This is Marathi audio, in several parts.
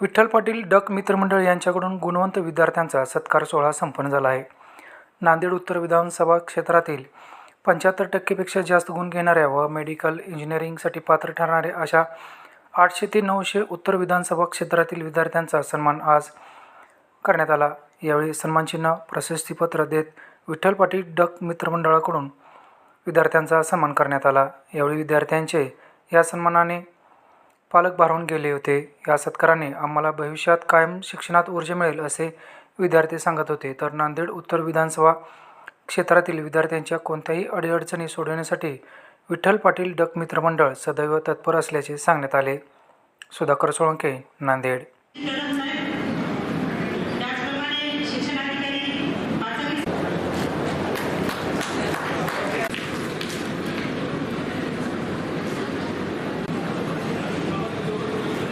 विठ्ठल पाटील डक मित्रमंडळ यांच्याकडून गुणवंत विद्यार्थ्यांचा सत्कार सोहळा संपन्न झाला आहे. नांदेड उत्तर विधानसभा क्षेत्रातील पंच्याहत्तर टक्केपेक्षा जास्त गुण घेणाऱ्या व मेडिकल इंजिनिअरिंगसाठी पात्र ठरणारे अशा आठशे ते नऊशे उत्तर विधानसभा क्षेत्रातील विद्यार्थ्यांचा सन्मान आज करण्यात आला. यावेळी सन्मानचिन्ह प्रशस्तीपत्र देत विठ्ठल पाटील डक मित्रमंडळाकडून विद्यार्थ्यांचा सन्मान करण्यात आला. यावेळी विद्यार्थ्यांचे या सन्मानाने पालक भारावून गेले होते. या सत्काराने आम्हाला भविष्यात कायम शिक्षणात ऊर्जा मिळेल असे विद्यार्थी सांगत होते. तर नांदेड उत्तर विधानसभा क्षेत्रातील विद्यार्थ्यांच्या कोणत्याही अडीअडचणी सोडवण्यासाठी विठ्ठल पाटील डक मित्रमंडळ सदैव तत्पर असल्याचे सांगण्यात आले. सुधाकर सोळंके नांदेड त्याचप्रमाणे शिक्षणाधिकारी प्राथमिक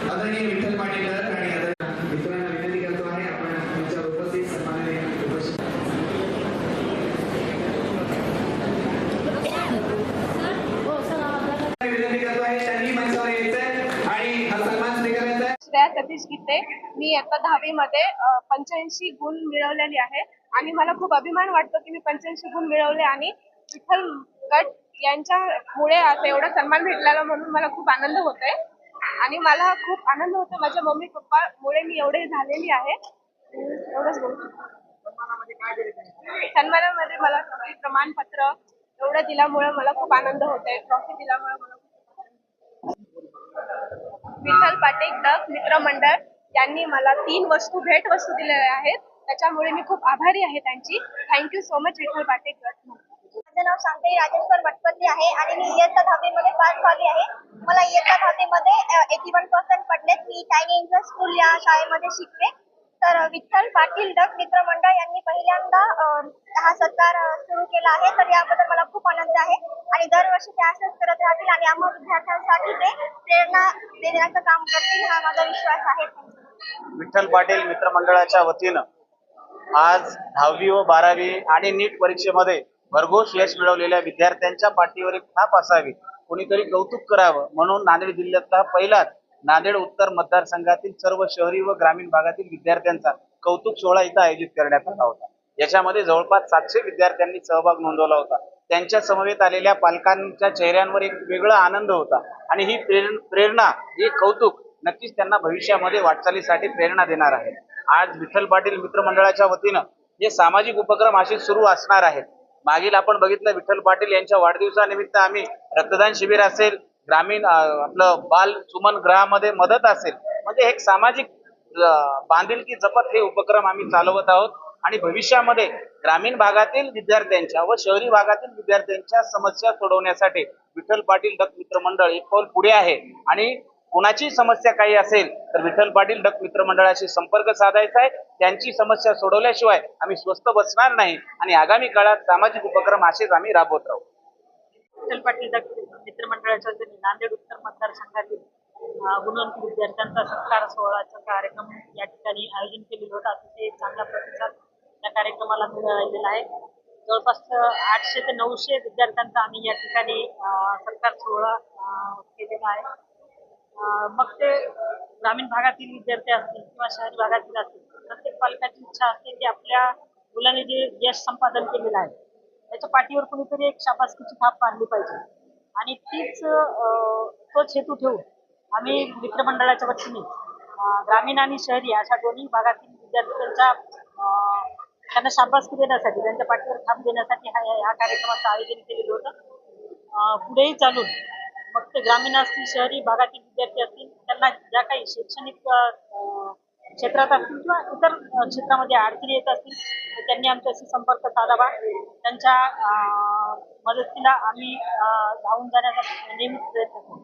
आदरणीय विठ्ठल पाटील सर आणि आदरणीय मित्रांना विनंती करतो आहे आपण तुमच्या उपस्थित सन्मानाने उपस्थित विनंती करतो आहे त्यांनी मंचावर यायचंय आणि हा सन्मान स्वीकारायचा आहे सतीश गीते मी आता दहावीमध्ये पंच्याऐंशी गुण मिळवलेली आहे. आणि मला खूप अभिमान वाटतो की मी पंच्याऐंशी गुण मिळवले आणि विठ्ठल गट यांच्यामुळे आता एवढा सन्मान भेटलेला म्हणून मला खूप आनंद होत आहे आणि मला खूप आनंद होतो माझ्या मम्मी पप्पामुळे मी एवढे झालेली आहे. एवढंच बोलू शकते. सन्मानामध्ये मला प्रमाणपत्र एवढं दिल्यामुळे मला खूप आनंद होत आहे ट्रॉफी दिल्यामुळे मला विठ्ठल पाटील डक मित्रमंडळ यांनी मला तीन वस्तू भेट वस्तू दिलेल्या आहेत. त्याच्यामुळे मी खूप आभारी आहे त्यांची. Thank you so much Vitthal Patil गट माझं नाव शांतई राजेश्वर वटपती आहे आणि मी इयत्ता दहावीमध्ये पास झाली आहे. मला इयत्ता दहावीमध्ये एटी वन पर्सेंट पडलेत. मी टायनी स्कूल या शाळेमध्ये शिकले. तर विठ्ठल पाटील डक मित्रमंडळ यांनी पहिल्यांदा हा सत्कार सुरू केला आहे. तर याबद्दल मला खूप आनंद आहे. आणि दरवर्षी ते असंच करत राहतील आणि आम्हा विद्यार्थ्यांसाठी ते प्रेरणा देण्याचं काम करतील हा माझा विश्वास आहे. विठ्ठल पाटील मित्रमंडळाच्या वतीनं आज दहावी व बारावी आणि नीट परीक्षेमध्ये भरघोष यश मिळवलेल्या विद्यार्थ्यांच्या पाठीवर एक थाप असावी. कोणीतरी कौतुक करावं म्हणून नांदेड जिल्ह्यातला पहिलाच नांदेड उत्तर मतदारसंघातील सर्व शहरी व ग्रामीण भागातील विद्यार्थ्यांचा कौतुक सोहळा इथं आयोजित करण्यात आला होता. याच्यामध्ये जवळपास सातशे विद्यार्थ्यांनी सहभाग नोंदवला होता. त्यांच्या समवेत आलेल्या पालकांच्या चेहऱ्यांवर एक वेगळा आनंद होता. आणि ही प्रेर- प्रेरणा हे कौतुक नक्कीच त्यांना भविष्यामध्ये वाटचालीसाठी प्रेरणा देणार आहे. आज विठ्ठल पाटील मित्रमंडळाच्या वतीनं हे सामाजिक उपक्रम असे सुरू असणार आहेत. मागील आपण बघितलं विठ्ठल पाटील यांच्या वाढदिवसानिमित्त आम्ही रक्तदान शिबिर असेल ग्रामीण आपलं बाल सुमन ग्रहामध्ये मदत असेल. म्हणजे एक सामाजिक बांधिलकी जपत हे उपक्रम आम्ही चालवत आहोत. आणि भविष्यामध्ये ग्रामीण भागातील विद्यार्थ्यांच्या व शहरी भागातील विद्यार्थ्यांच्या समस्या सोडवण्यासाठी विठ्ठल पाटील डक मित्र मंडळ एक पाऊल पुढे आहे. आणि कोणाची समस्या काही असेल तर विठ्ठल पाटील डक मित्र मंडळाशी संपर्क साधायचा आहे. त्यांची समस्या सोडवल्याशिवाय आम्ही स्वस्त बसणार नाही आणि आगामी काळात सामाजिक उपक्रम असेच आम्ही राबवत राहू. विठ्ठल पाटील डक मित्रमंडळाच्या वतीने नांदेड उत्तर मतदारसंघातील गुणवंत विद्यार्थ्यांचा सत्कार सोहळाचा कार्यक्रम या ठिकाणी आयोजन केलेलं होतं. कार्यक्रमाला मिळालेला आहे. जवळपास आठशे ते नऊशे विद्यार्थ्यांचा आम्ही या ठिकाणी सरकार सत्कार सोहळा केलेला आहे. मग ते ग्रामीण भागातील विद्यार्थी असतील किंवा शहरी भागातील असतील प्रत्येक पालकाची इच्छा असते की आपल्या मुलाने जे यश संपादन केलेलं आहे त्याच्या पाठीवर कुणीतरी एक शाबासकीची थाप मारली पाहिजे. आणि तीच तोच हेतू ठेवून आम्ही मित्रमंडळाच्या वतीने ग्रामीण आणि शहरी अशा दोन्ही भागातील विद्यार्थ्यांच्या त्यांना शाबासकी देण्यासाठी त्यांच्या पाठीवर थांब देण्यासाठी हा ह्या कार्यक्रमाचं आयोजन केलेलं होतं. पुढेही चालून मग ते ग्रामीण असतील शहरी भागातील विद्यार्थी असतील त्यांना ज्या काही शैक्षणिक क्षेत्रात असतील किंवा इतर क्षेत्रामध्ये अडचणी येत असतील त्यांनी आमच्याशी संपर्क साधावा. त्यांच्या अ, मदतीला आम्ही धावून जाण्याचा नेहमीच प्रयत्न करू.